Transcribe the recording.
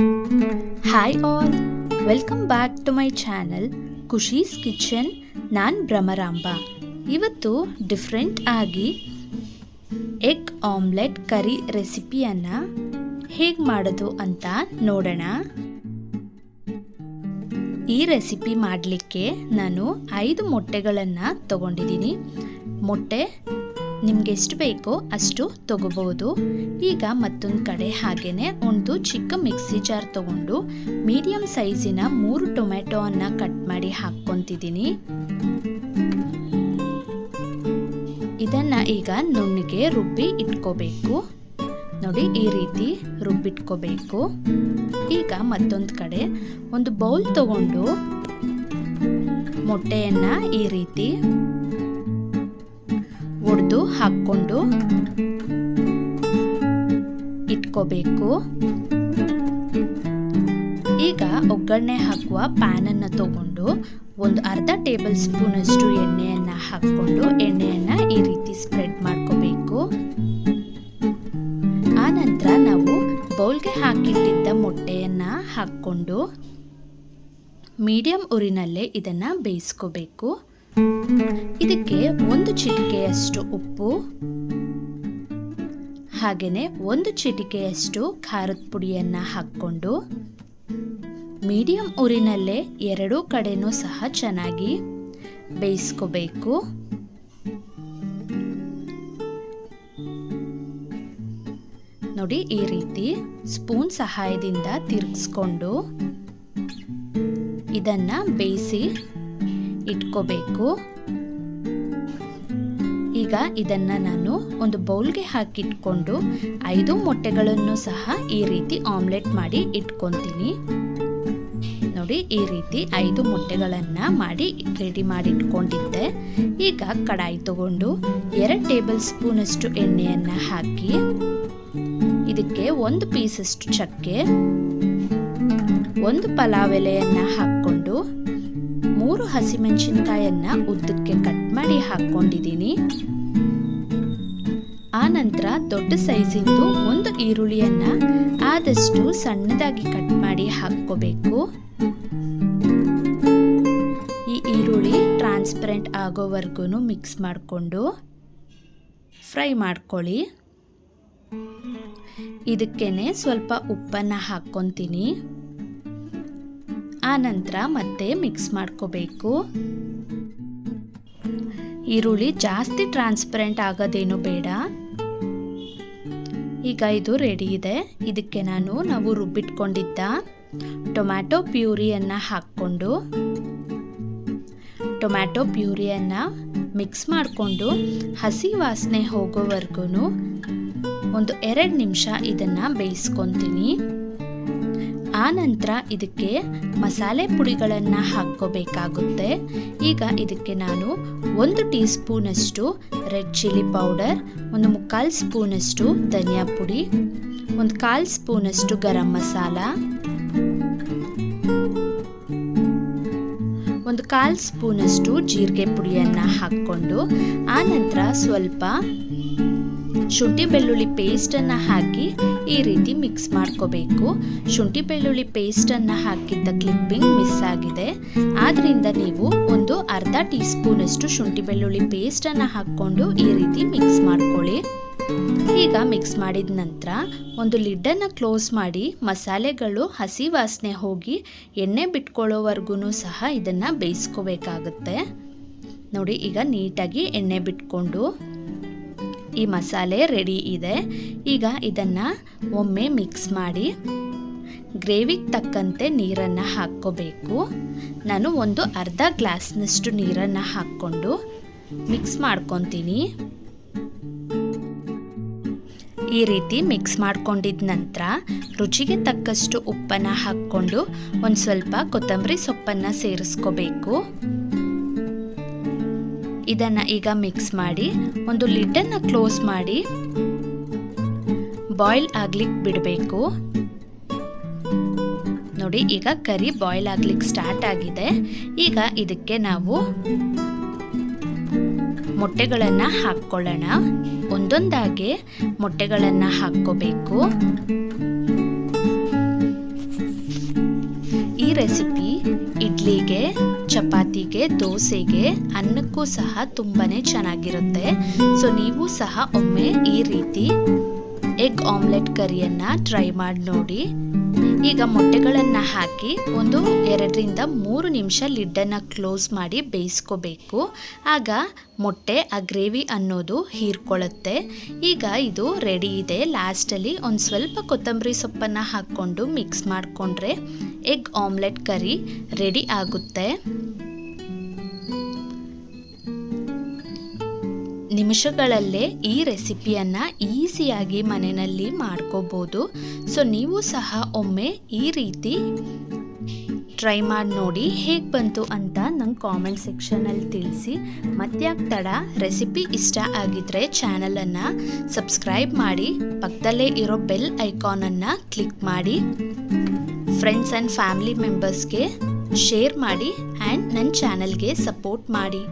Hi all welcome back to my channel Khushi's kitchen ನಾನು ಭ್ರಮರಾಂಬ. ಇವತ್ತು different ಆಗಿ egg omelette ಕರಿ ರೆಸಿಪಿಯನ್ನು ಹೇಗೆ ಮಾಡೋದು ಅಂತ ನೋಡೋಣ. ಈ ರೆಸಿಪಿ ಮಾಡಲಿಕ್ಕೆ ನಾನು ಐದು ಮೊಟ್ಟೆಗಳನ್ನು ತಗೊಂಡಿದ್ದೀನಿ. ಮೊಟ್ಟೆ ನಿಮ್ಗೆ ಎಷ್ಟು ಬೇಕೋ ಅಷ್ಟು ತಗೋಬಹುದು. ಈಗ ಮತ್ತೊಂದು ಕಡೆ ಹಾಗೇನೆ ಒಂದು ಚಿಕ್ಕ ಮಿಕ್ಸಿ ಜಾರ್ ತಗೊಂಡು ಮೀಡಿಯಂ ಸೈಜಿನ ಮೂರು ಟೊಮೆಟೊ ಅನ್ನ ಕಟ್ ಮಾಡಿ ಹಾಕ್ಕೊಂತಿದ್ದೀನಿ. ಇದನ್ನ ಈಗ ನುಣ್ಣಿಗೆ ರುಬ್ಬಿ ಇಟ್ಕೋಬೇಕು. ನೋಡಿ ಈ ರೀತಿ ರುಬ್ಬಿಟ್ಕೋಬೇಕು. ಈಗ ಮತ್ತೊಂದು ಕಡೆ ಒಂದು ಬೌಲ್ ತಗೊಂಡು ಮೊಟ್ಟೆಯನ್ನ ಈ ರೀತಿ ಒಡೆದು ಹಾಕ್ಕೊಂಡು ಇಟ್ಕೋಬೇಕು. ಈಗ ಒಗ್ಗರಣೆ ಹಾಕುವ ಪ್ಯಾನನ್ನು ತಗೊಂಡು ಒಂದು ಅರ್ಧ ಟೇಬಲ್ ಸ್ಪೂನಷ್ಟು ಎಣ್ಣೆಯನ್ನು ಹಾಕ್ಕೊಂಡು ಎಣ್ಣೆಯನ್ನು ಈ ರೀತಿ ಸ್ಪ್ರೆಡ್ ಮಾಡ್ಕೋಬೇಕು. ಆನಂತರ ನಂತರ ನಾವು ಬೌಲ್ಗೆ ಹಾಕಿಟ್ಟಿದ್ದ ಮೊಟ್ಟೆಯನ್ನು ಹಾಕ್ಕೊಂಡು ಮೀಡಿಯಂ ಉರಿನಲ್ಲೇ ಇದನ್ನು ಬೇಯಿಸ್ಕೋಬೇಕು. ಇದಕ್ಕೆ ಒಂದು ಚಿಟಿಕೆಯಷ್ಟು ಉಪ್ಪು, ಹಾಗೆಯೇ ಒಂದು ಚಿಟಿಕೆಯಷ್ಟು ಖಾರದ ಪುಡಿಯನ್ನು ಹಾಕ್ಕೊಂಡು ಮೀಡಿಯಂ ಊರಿನಲ್ಲೇ ಎರಡೂ ಕಡೆನೂ ಸಹ ಚೆನ್ನಾಗಿ ಬೇಯಿಸ್ಕೋಬೇಕು. ನೋಡಿ, ಈ ರೀತಿ ಸ್ಪೂನ್ ಸಹಾಯದಿಂದ ತಿರುಗಿಸ್ಕೊಂಡು ಇದನ್ನ ಬೇಯಿಸಿ ಇಟ್ಕೋಬೇಕು. ಈಗ ಇದನ್ನ ನಾನು ಒಂದು ಬೌಲ್ಗೆ ಹಾಕಿಟ್ಕೊಂಡು ಐದು ಮೊಟ್ಟೆಗಳನ್ನು ಸಹ ಈ ರೀತಿ ಆಮ್ಲೆಟ್ ಮಾಡಿ ಇಟ್ಕೊತೀನಿ. ನೋಡಿ, ಈ ರೀತಿ ಐದು ಮೊಟ್ಟೆಗಳನ್ನು ಮಾಡಿ ರೆಡಿ ಮಾಡಿ ಇಟ್ಕೊಂಡಿದ್ದೆ ಈಗ ಕಡಾಯಿ ತಗೊಂಡು ಎರಡು ಟೇಬಲ್ ಸ್ಪೂನಷ್ಟು ಎಣ್ಣೆಯನ್ನು ಹಾಕಿ ಇದಕ್ಕೆ ಒಂದು ಪೀಸಷ್ಟು ಚಕ್ಕೆ, ಒಂದು ಪಲಾವ್ ಎಲೆಯನ್ನು ಹಾಕ್ಕೊಂಡು ಮೂರು ಹಸಿಮೆಣಸಿನಕಾಯಿಯನ್ನು ಉದ್ದಕ್ಕೆ ಕಟ್ ಮಾಡಿ ಹಾಕ್ಕೊಂಡಿದ್ದೀನಿ ಆ ನಂತರ ದೊಡ್ಡ ಸೈಜಿಂದು ಒಂದು ಈರುಳ್ಳಿಯನ್ನು ಆದಷ್ಟು ಸಣ್ಣದಾಗಿ ಕಟ್ ಮಾಡಿ ಹಾಕ್ಕೋಬೇಕು. ಈ ಈರುಳ್ಳಿ ಟ್ರಾನ್ಸ್ಪರೆಂಟ್ ಆಗೋವರೆಗೂ ಮಿಕ್ಸ್ ಮಾಡಿಕೊಂಡು ಫ್ರೈ ಮಾಡ್ಕೊಳ್ಳಿ. ಇದಕ್ಕೇನೆ ಸ್ವಲ್ಪ ಉಪ್ಪನ್ನು ಹಾಕ್ಕೊತೀನಿ. ಆ ನಂತರ ಮತ್ತೆ ಮಿಕ್ಸ್ ಮಾಡ್ಕೋಬೇಕು. ಈರುಳ್ಳಿ ಜಾಸ್ತಿ ಟ್ರಾನ್ಸ್ಪರೆಂಟ್ ಆಗೋದೇನು ಬೇಡ. ಈಗ ಇದು ರೆಡಿ ಇದೆ. ಇದಕ್ಕೆ ನಾನು, ನಾವು ರುಬ್ಬಿಟ್ಕೊಂಡಿದ್ದ ಟೊಮ್ಯಾಟೊ ಪ್ಯೂರಿಯನ್ನು ಹಾಕ್ಕೊಂಡು, ಟೊಮ್ಯಾಟೊ ಪ್ಯೂರಿಯನ್ನು ಮಿಕ್ಸ್ ಮಾಡಿಕೊಂಡು, ಹಸಿ ವಾಸನೆ ಹೋಗೋವರೆಗೂ ಒಂದು ಎರಡು ನಿಮಿಷ ಇದನ್ನು ಬೇಯಿಸ್ಕೊತೀನಿ. ಆ ನಂತರ ಇದಕ್ಕೆ ಮಸಾಲೆ ಪುಡಿಗಳನ್ನು ಹಾಕ್ಕೋಬೇಕಾಗುತ್ತೆ. ಈಗ ಇದಕ್ಕೆ ನಾನು ಒಂದು ಟೀ ಸ್ಪೂನಷ್ಟು ರೆಡ್ ಚಿಲ್ಲಿ ಪೌಡರ್, ಒಂದು ಮುಕ್ಕಾಲು ಸ್ಪೂನಷ್ಟು ಧನಿಯಾ ಪುಡಿ, ಒಂದು ಕಾಲು ಸ್ಪೂನಷ್ಟು ಗರಂ ಮಸಾಲ, ಒಂದು ಕಾಲು ಸ್ಪೂನಷ್ಟು ಜೀರಿಗೆ ಪುಡಿಯನ್ನು ಹಾಕ್ಕೊಂಡು ಆನಂತರ ನಂತರ ಸ್ವಲ್ಪ ಶುಂಠಿ ಬೆಳ್ಳುಳ್ಳಿ ಪೇಸ್ಟನ್ನು ಹಾಕಿ ಈ ರೀತಿ ಮಿಕ್ಸ್ ಮಾಡ್ಕೋಬೇಕು. ಶುಂಠಿ ಬೆಳ್ಳುಳ್ಳಿ ಪೇಸ್ಟನ್ನು ಹಾಕಿದ್ದ ಕ್ಲಿಪ್ಪಿಂಗ್ ಮಿಸ್ ಆಗಿದೆ. ಆದ್ದರಿಂದ ನೀವು ಒಂದು ಅರ್ಧ ಟೀ ಸ್ಪೂನಷ್ಟು ಶುಂಠಿ ಬೆಳ್ಳುಳ್ಳಿ ಪೇಸ್ಟನ್ನು ಹಾಕ್ಕೊಂಡು ಈ ರೀತಿ ಮಿಕ್ಸ್ ಮಾಡ್ಕೊಳ್ಳಿ. ಈಗ ಮಿಕ್ಸ್ ಮಾಡಿದ ನಂತರ ಒಂದು ಲಿಡ್ಡನ್ನು ಕ್ಲೋಸ್ ಮಾಡಿ ಮಸಾಲೆಗಳು ಹಸಿ ವಾಸನೆ ಹೋಗಿ ಎಣ್ಣೆ ಬಿಟ್ಕೊಳ್ಳೋವರೆಗೂ ಸಹ ಇದನ್ನು ಬೇಯಿಸ್ಕೋಬೇಕಾಗುತ್ತೆ. ನೋಡಿ ಈಗ ನೀಟಾಗಿ ಎಣ್ಣೆ ಬಿಟ್ಕೊಂಡು ಈ ಮಸಾಲೆ ರೆಡಿ ಇದೆ. ಈಗ ಇದನ್ನು ಒಮ್ಮೆ ಮಿಕ್ಸ್ ಮಾಡಿ ಗ್ರೇವಿಗೆ ತಕ್ಕಂತೆ ನೀರನ್ನು ಹಾಕ್ಕೋಬೇಕು. ನಾನು ಒಂದು ಅರ್ಧ ಗ್ಲಾಸ್ನಷ್ಟು ನೀರನ್ನು ಹಾಕ್ಕೊಂಡು ಮಿಕ್ಸ್ ಮಾಡ್ಕೊತೀನಿ. ಈ ರೀತಿ ಮಿಕ್ಸ್ ಮಾಡ್ಕೊಂಡಿದ ನಂತರ ರುಚಿಗೆ ತಕ್ಕಷ್ಟು ಉಪ್ಪನ್ನು ಹಾಕ್ಕೊಂಡು ಒಂದು ಸ್ವಲ್ಪ ಕೊತ್ತಂಬರಿ ಸೊಪ್ಪನ್ನು ಸೇರಿಸ್ಕೋಬೇಕು. ಇದನ್ನು ಈಗ ಮಿಕ್ಸ್ ಮಾಡಿ, ಒಂದು ಲಿಡ್ಡನ್ನು ಕ್ಲೋಸ್ ಮಾಡಿ ಬಾಯ್ಲ್ ಆಗ್ಲಿಕ್ಕೆ ಬಿಡಬೇಕು. ನೋಡಿ, ಈಗ ಕರಿ ಬಾಯ್ಲ್ ಆಗ್ಲಿಕ್ಕೆ ಸ್ಟಾರ್ಟ್ ಆಗಿದೆ. ಈಗ ಇದಕ್ಕೆ ನಾವು ಮೊಟ್ಟೆಗಳನ್ನು ಹಾಕ್ಕೊಳ್ಳೋಣ. ಒಂದೊಂದಾಗಿ ಮೊಟ್ಟೆಗಳನ್ನು ಹಾಕ್ಕೋಬೇಕು. ರೆಸಿಪಿ ಇಡ್ಲಿಗೆ ಚಪಾತಿಗೆ, ದೋಸೆಗೆ ಅನ್ನಕ್ಕೂ ಸಹ ತುಂಬಾ ಚೆನ್ನಾಗಿರುತ್ತೆ. ಸೊ ನೀವು ಸಹ ಒಮ್ಮೆ ಈ ರೀತಿ ಎಗ್ ಆಮ್ಲೆಟ್ ಕರಿಯನ್ನು ಟ್ರೈ ಮಾಡಿ ನೋಡಿ. ಈಗ ಮೊಟ್ಟೆಗಳನ್ನು ಹಾಕಿ ಒಂದು ಎರಡರಿಂದ ಮೂರು ನಿಮಿಷ ಲಿಡ್ಡನ್ನು ಕ್ಲೋಸ್ ಮಾಡಿ ಬೇಯಿಸ್ಕೋಬೇಕು. ಆಗ ಮೊಟ್ಟೆ, ಆ ಗ್ರೇವಿ ಅನ್ನೋದು ಹೀರ್ಕೊಳ್ಳುತ್ತೆ. ಈಗ ಇದು ರೆಡಿ ಇದೆ. ಲಾಸ್ಟಲ್ಲಿ ಒಂದು ಸ್ವಲ್ಪ ಕೊತ್ತಂಬರಿ ಸೊಪ್ಪನ್ನು ಹಾಕ್ಕೊಂಡು ಮಿಕ್ಸ್ ಮಾಡಿಕೊಂಡ್ರೆ ಎಗ್ ಆಮ್ಲೆಟ್ ಕರಿ ರೆಡಿ ಆಗುತ್ತೆ. ನಿಮಿಷಗಳಲ್ಲೇ ಈ ರೆಸಿಪಿಯನ್ನು ಈಸಿಯಾಗಿ ಮನೆಯಲ್ಲಿ ಮಾಡ್ಕೋಬೋದು. ಸೊ, ನೀವು ಸಹ ಒಮ್ಮೆ ಈ ರೀತಿ ಟ್ರೈ ಮಾಡಿ ನೋಡಿ ಹೇಗೆ ಬಂತು ಅಂತ ನಂಗೆ ಕಾಮೆಂಟ್ ಸೆಕ್ಷನಲ್ಲಿ ತಿಳಿಸಿ. ಮತ್ತ್ಯಾಕೆ ತಡ, ರೆಸಿಪಿ ಇಷ್ಟ ಆಗಿದ್ರೆ ಚಾನಲನ್ನು ಸಬ್ಸ್ಕ್ರೈಬ್ ಮಾಡಿ, ಪಕ್ಕದಲ್ಲೇ ಇರೋ ಬೆಲ್ ಐಕಾನನ್ನು ಕ್ಲಿಕ್ ಮಾಡಿ, ಫ್ರೆಂಡ್ಸ್ ಆ್ಯಂಡ್ ಫ್ಯಾಮಿಲಿ ಮೆಂಬರ್ಸ್ಗೆ ಶೇರ್ ಮಾಡಿ ಆ್ಯಂಡ್ ನನ್ನ ಚಾನಲ್ಗೆ ಸಪೋರ್ಟ್ ಮಾಡಿ.